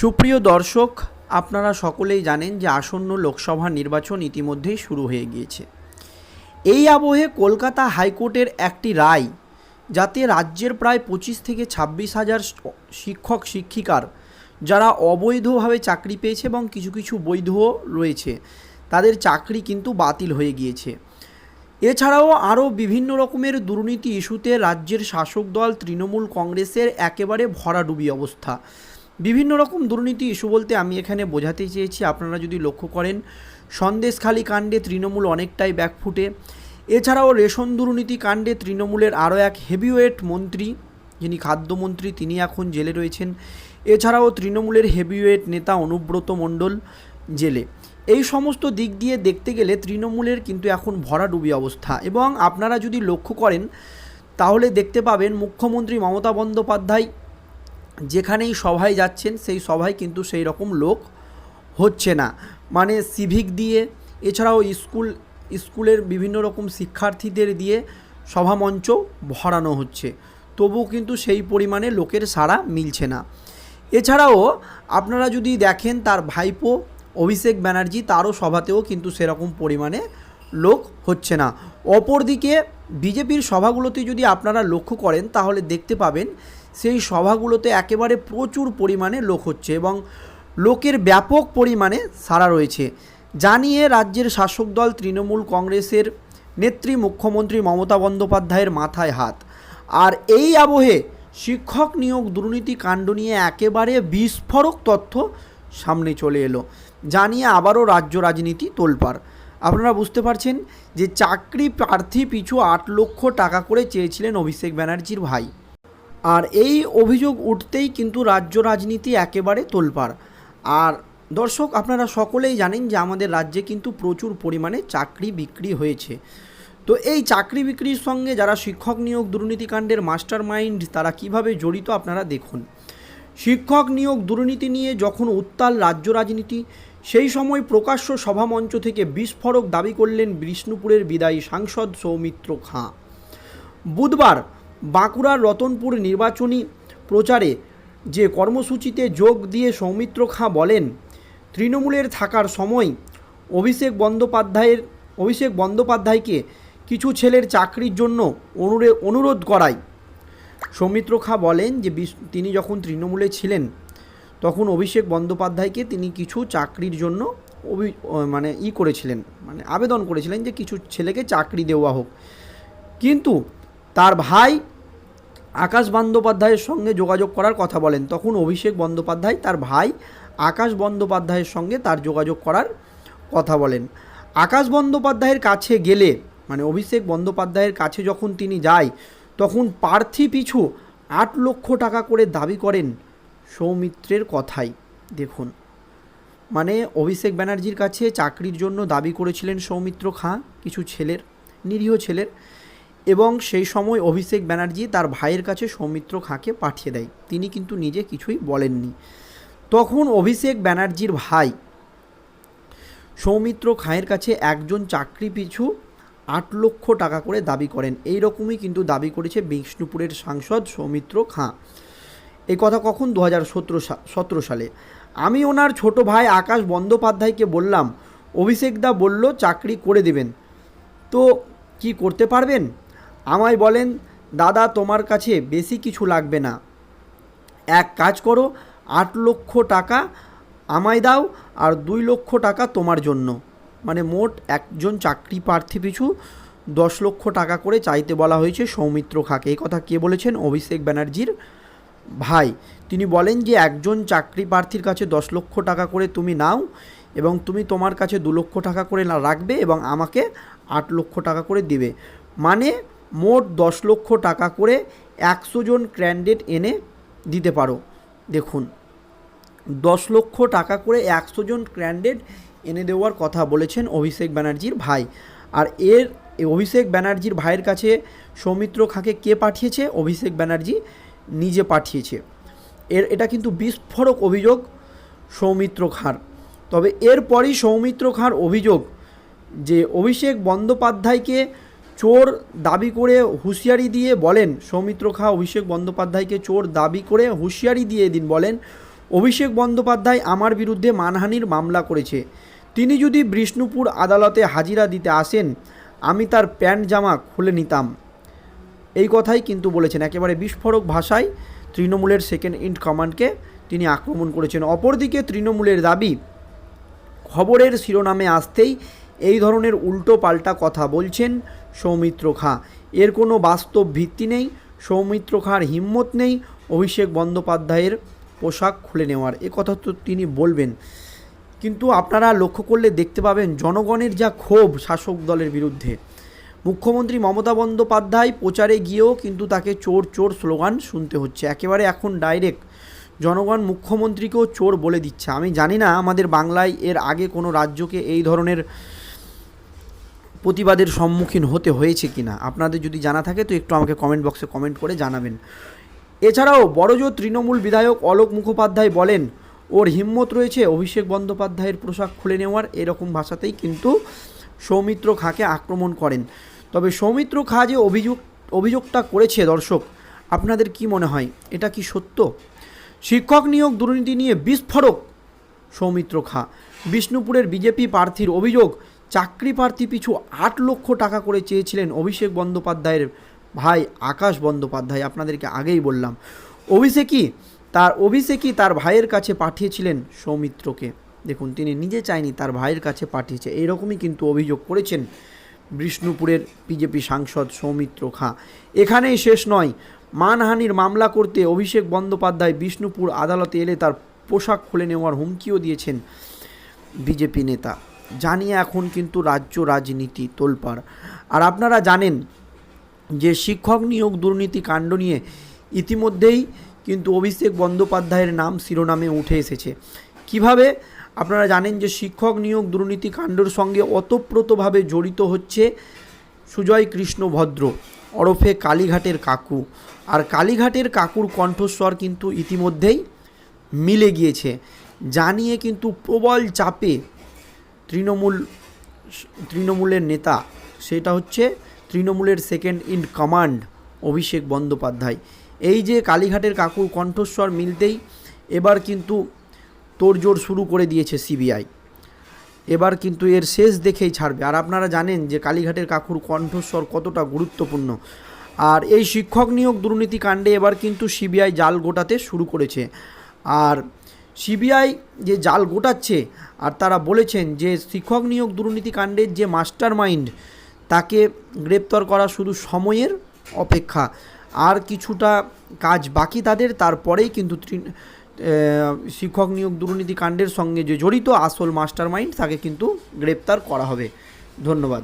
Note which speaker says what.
Speaker 1: সুপ্রিয় দর্শক, আপনারা সকলেই জানেন যে আসন্ন লোকসভা নির্বাচন ইতিমধ্যেই শুরু হয়ে গিয়েছে। এই আবহে কলকাতা হাইকোর্টের একটি রায়, যাতে রাজ্যের প্রায় পঁচিশ থেকে ছাব্বিশ হাজার শিক্ষক, শিক্ষিকার, যারা অবৈধভাবে চাকরি পেয়েছে এবং কিছু কিছু বৈধও রয়েছে, তাদের চাকরি কিন্তু বাতিল হয়ে গিয়েছে। এছাড়াও আরও বিভিন্ন রকমের দুর্নীতি ইস্যুতে রাজ্যের শাসক দল, তৃণমূল কংগ্রেসের একেবারে ভরাডুবি অবস্থা। বিভিন্ন রকম দুর্নীতি ইস্যু বলতে আমি এখানে বোঝাতে চেয়েছি। আপনারা যদি লক্ষ্য করেন, সন্দেশখালী কাণ্ডে তৃণমূল অনেকটাই ব্যাকফুটে এছাড়াও রেশন দুর্নীতি কাণ্ডে তৃণমূলের আরও এক হেভিওয়েট মন্ত্রী, যিনি খাদ্যমন্ত্রী, তিনি এখন জেলে রয়েছেন। এছাড়াও তৃণমূলের হেভিওয়েট নেতা অনুব্রত মণ্ডল জেলে। এই সমস্ত দিক দিয়ে দেখতে গেলে তৃণমূলের কিন্তু এখন ভরাডুবি অবস্থা। এবং আপনারা যদি লক্ষ্য করেন, তাহলে দেখতে পাবেন মুখ্যমন্ত্রী মমতা বন্দ্যোপাধ্যায় যেখানেই সভায় যাচ্ছেন, সেই সভায় কিন্তু সেই রকম লোক হচ্ছে না। মানে সিভিক দিয়ে, এছাড়াও স্কুল, স্কুলের বিভিন্ন রকম শিক্ষার্থীদের দিয়ে সভামঞ্চ ভরানো হচ্ছে। তবু কিন্তু সেই পরিমাণে লোকের সাড়া মিলছে না। এছাড়াও আপনারা যদি দেখেন, তার ভাইপো অভিষেক ব্যানার্জি, তারও সভাতেও কিন্তু সেরকম পরিমাণে লোক হচ্ছে না। অপরদিকে বিজেপির সভাগুলোতে যদি আপনারা লক্ষ্য করেন, তাহলে দেখতে পাবেন সেই সভাগুলোতে একেবারে প্রচুর পরিমাণে লোক হচ্ছে এবং লোকের ব্যাপক পরিমাণে সাড়া রয়েছে। জানিয়ে রাজ্যের শাসক দল তৃণমূল কংগ্রেসের নেত্রী মুখ্যমন্ত্রী মমতা বন্দ্যোপাধ্যায়ের মাথায় হাত। আর এই আবহে শিক্ষক নিয়োগ দুর্নীতি কাণ্ড নিয়ে একেবারে বিস্ফোরক তথ্য সামনে চলে এলো। জানিয়ে আবারও রাজ্য রাজনীতি তোলপাড়। আপনারা বুঝতে পারছেন যে চাকরি প্রার্থী পিছু আট লক্ষ টাকা করে চেয়েছিলেন অভিষেক ব্যানার্জির ভাই। আর এই অভিযোগ উঠতেই কিন্তু রাজ্য রাজনীতি একেবারে তোলপাড়। আর দর্শক, আপনারা সকলেই জানেন যে আমাদের রাজ্যে কিন্তু প্রচুর পরিমাণে চাকরি বিক্রি হয়েছে। তো এই চাকরি বিক্রির সঙ্গে যারা শিক্ষক নিয়োগ, দুর্নীতিকাণ্ডের মাস্টার মাইন্ড তারা কীভাবে জড়িত আপনারা দেখুন। শিক্ষক নিয়োগ, দুর্নীতি নিয়ে যখন উত্তাল রাজ্য রাজনীতি, সেই সময় প্রকাশ্য সভামঞ্চ থেকে বিস্ফোরক দাবি করলেন বিষ্ণুপুরের বিদায়ী সাংসদ সৌমিত্র খাঁ। বুধবার বাঁকুড়ার রতনপুর নির্বাচনী প্রচারে যে কর্মসূচিতে যোগ দিয়ে সৌমিত্র খাঁ বলেন, তৃণমূলের থাকার সময় অভিষেক বন্দ্যোপাধ্যায়ের, অভিষেক বন্দ্যোপাধ্যায়কে কিছু ছেলের চাকরির জন্য অনুরে, অনুরোধ করায়। সৌমিত্র খাঁ বলেন যে তিনি যখন তৃণমূলে ছিলেন, তখন অভিষেক বন্দ্যোপাধ্যায়কে তিনি কিছু চাকরির জন্য অভি মানে ই করেছিলেন মানে আবেদন করেছিলেন যে কিছু ছেলেকে চাকরি দেওয়া হোক। কিন্তু তার ভাই আকাশ বন্দ্যোপাধ্যায়ের সঙ্গে যোগাযোগ করার কথা বলেন। তখন অভিষেক বন্দ্যোপাধ্যায় তার ভাই আকাশ বন্দ্যোপাধ্যায়ের সঙ্গে তার যোগাযোগ করার কথা বলেন। আকাশ বন্দ্যোপাধ্যায়ের কাছে গেলে মানে অভিষেক বন্দ্যোপাধ্যায়ের কাছে যখন তিনি যায়, তখন প্রার্থী পিছু আট লক্ষ টাকা করে দাবি করেন সৌমিত্রের কথাই। দেখুন মানে অভিষেক ব্যানার্জির কাছে চাকরির জন্য দাবি করেছিলেন সৌমিত্র খাঁ, কিছু ছেলের, নিরীহ ছেলের। এবং সেই সময় অভিষেক ব্যানার্জি তার ভাইয়ের কাছে সৌমিত্র খাঁকে পাঠিয়ে দেয়। তিনি কিন্তু নিজে কিছুই বলেননি। তখন অভিষেক ব্যানার্জির ভাই সৌমিত্র খাঁয়ের কাছে একজন চাকরি পিছু আট লক্ষ টাকা করে দাবি করেন। এই রকমই কিন্তু দাবি করেছে বিষ্ণুপুরের সাংসদ সৌমিত্র খাঁ। এই কথা কখন? দু হাজার সতেরো সালে। আমি ওনার ছোট ভাই আকাশ বন্দ্যোপাধ্যায়কে বললাম, অভিষেক দা বলল চাকরি করে দেবেন। তো কি করতে পারবেন? আমায় বলেন, দাদা, তোমার কাছে বেশি কিছু লাগবে না। এক কাজ করো, আট লক্ষ টাকা আমায় দাও আর দুই লক্ষ টাকা তোমার জন্য। মানে মোট একজন চাকরি প্রার্থী পিছু দশ লক্ষ টাকা করে চাইতে বলা হয়েছে সৌমিত্র খাকে। এই কথা কে বলেছেন? অভিষেক ব্যানার্জির ভাই। তিনি বলেন যে, একজন চাকরি প্রার্থীর কাছে দশ লক্ষ টাকা করে তুমি নাও এবং তুমি তোমার কাছে দু লক্ষ টাকা করে রাখবে এবং আমাকে আট লক্ষ টাকা করে দিবে। মানে মোট দশ লক্ষ টাকা করে একশো জন ক্যান্ডিডেট এনে দিতে পারো। দেখুন, দশ লক্ষ টাকা করে একশো জন ক্যান্ডিডেট এনে দেওয়ার কথা বলেছেন অভিষেক ব্যানার্জির ভাই। আর এর, অভিষেক ব্যানার্জির ভাইয়ের কাছে সৌমিত্র খাঁকে কে পাঠিয়েছে? অভিষেক ব্যানার্জি নিজে পাঠিয়েছে। এর, এটা কিন্তু বিস্ফোরক অভিযোগ সৌমিত্র খাঁর। তবে এরপরই সৌমিত্র খাঁর অভিযোগ যে অভিষেক বন্দ্যোপাধ্যায়কে চোর দাবি করে হুঁশিয়ারি দিয়ে বলেন। সৌমিত্র খাঁ, অভিষেক বন্দ্যোপাধ্যায়কে চোর দাবি করে হুঁশিয়ারি দিয়ে দিন বলেন, অভিষেক বন্দ্যোপাধ্যায় আমার বিরুদ্ধে মানহানির মামলা করেছে। তিনি যদি বিষ্ণুপুর আদালতে হাজিরা দিতে আসেন, আমি তার প্যান্ট জামা খুলে নিতাম। এই কথাই কিন্তু বলেছেন। একেবারে বিস্ফোরক ভাষায় তৃণমূলের সেকেন্ড ইন কমান্ডকে তিনি আক্রমণ করেছেন। অপরদিকে তৃণমূলের দাবি, খবরের শিরোনামে আসতেই এই ধরনের উল্টো পাল্টা কথা বলছেন সৌমিত্র খাঁ। এর কোনো বাস্তব ভিত্তি নেই, সৌমিত্র খাঁর হিম্মত নেই অভিষেক বন্দ্যোপাধ্যায়ের পোশাক খুলে নেওয়ার। কথা তো তিনি বলবেন। কিন্তু আপনারা লক্ষ্য করলে দেখতে পাবেন জনগণের যা ক্ষোভ শাসক দলের বিরুদ্ধে। মুখ্যমন্ত্রী মমতা বন্দ্যোপাধ্যায় প্রচারে গিয়েও কিন্তু তাকে চোর চোর স্লোগান শুনতে হচ্ছে। একেবারে এখন ডাইরেক্ট জনগণ মুখ্যমন্ত্রীকেও চোর বলে দিচ্ছে। আমি জানি না, আমাদের বাংলায় এর আগে কোনো রাজ্যকে এই ধরনের প্রতিবাদের সম্মুখীন হতে হয়েছে কিনা? আপনাদের যদি জানা থাকে তো একটু আমাকে কমেন্ট বক্সে কমেন্ট করে জানাবেন। এছাড়াও বড়জোর তৃণমূল বিধায়ক অলোক মুখোপাধ্যায় বলেন, ওর হিম্মত রয়েছে অভিষেক বন্দ্যোপাধ্যায়ের পোশাক খুলে নেওয়ার। এরকম ভাষাতেই কিন্তু সৌমিত্র খাঁকে আক্রমণ করেন। তবে সৌমিত্র খা যে অভিযোগ অভিযোগটা করেছে দর্শক, আপনাদের কি মনে হয়? এটা কি সত্য? শিক্ষক নিয়োগ দুর্নীতি নিয়ে বিস্ফোরক সৌমিত্র খা। বিষ্ণুপুরের বিজেপি প্রার্থীর অভিযোগ চাকরি প্রার্থী পিছু আট লক্ষ টাকা করে চেয়েছিলেন অভিষেক বন্দ্যোপাধ্যায়ের ভাই আকাশ বন্দ্যোপাধ্যায়, আপনাদেরকে আগেই বললাম। অভিষেকই তার অভিষেকই তার ভাইয়ের কাছে পাঠিয়েছিলেন সৌমিত্রকে। দেখুন, তিনি নিজে চায়নি তার ভাইয়ের কাছে পাঠিয়েছে। এইরকমই কিন্তু অভিযোগ করেছেন বিষ্ণুপুরের বিজেপি সাংসদ সৌমিত্র খাঁ। এখানেই শেষ নয়। মানহানির মামলা করতে অভিষেক বন্দ্যোপাধ্যায় বিষ্ণুপুর আদালতে এলে তার পোশাক খুলে নেওয়ার হুমকিও দিয়েছেন বিজেপি নেতা। জানিয়ে এখন কিন্তু রাজ্য রাজনীতি তোলপাড়। আর আপনারা জানেন যে শিক্ষক নিয়োগ দুর্নীতি কাণ্ড নিয়ে ইতিমধ্যেই কিন্তু অভিষেক বন্দ্যোপাধ্যায়ের নাম শিরোনামে উঠে এসেছে। কীভাবে? আপনারা জানেন যে শিক্ষক নিয়োগ দুর্নীতি কাণ্ডর সঙ্গে ওতপ্রোতভাবে জড়িত হচ্ছে সুজয় কৃষ্ণ ভদ্র, ওরফে কালীঘাটের কাকু। আর কালীঘাটের কাকুর কণ্ঠস্বর কিন্তু ইতিমধ্যেই মিলে গিয়েছে। জানিয়ে কিন্তু প্রবল চাপে তৃণমূল, তৃণমূলের নেতা, সেটা হচ্ছে তৃণমূলের second in command Abhishek Bandyopadhyay. এই যে কালীঘাটের কাকুর কণ্ঠস্বর মিলতেই এবার কিন্তু তোড়জোড় শুরু করে দিয়েছে সিবিআই এবার কিন্তু এর শেষ দেখেই ছাড়বে। আর আপনারা জানেন যে কালীঘাটের কাকুর কণ্ঠস্বর কতটা গুরুত্বপূর্ণ। আর এই শিক্ষক নিয়োগ দুর্নীতি কাণ্ডে এবার কিন্তু সিবিআই জাল গোটাতে শুরু করেছে। আর সিবিআই যে জাল গোটাচ্ছে আর তারা বলেছেন যে শিক্ষক নিয়োগ দুর্নীতি কাণ্ডের যে মাস্টার মাইন্ড তাকে গ্রেপ্তার করা শুধু সময়ের অপেক্ষা। আর কিছুটা কাজ বাকি তাদের, তারপরেই কিন্তু শিক্ষক নিয়োগ দুর্নীতি কাণ্ডের সঙ্গে যে জড়িত আসল মাস্টার মাইন্ড তাকে কিন্তু গ্রেপ্তার করা হবে। ধন্যবাদ।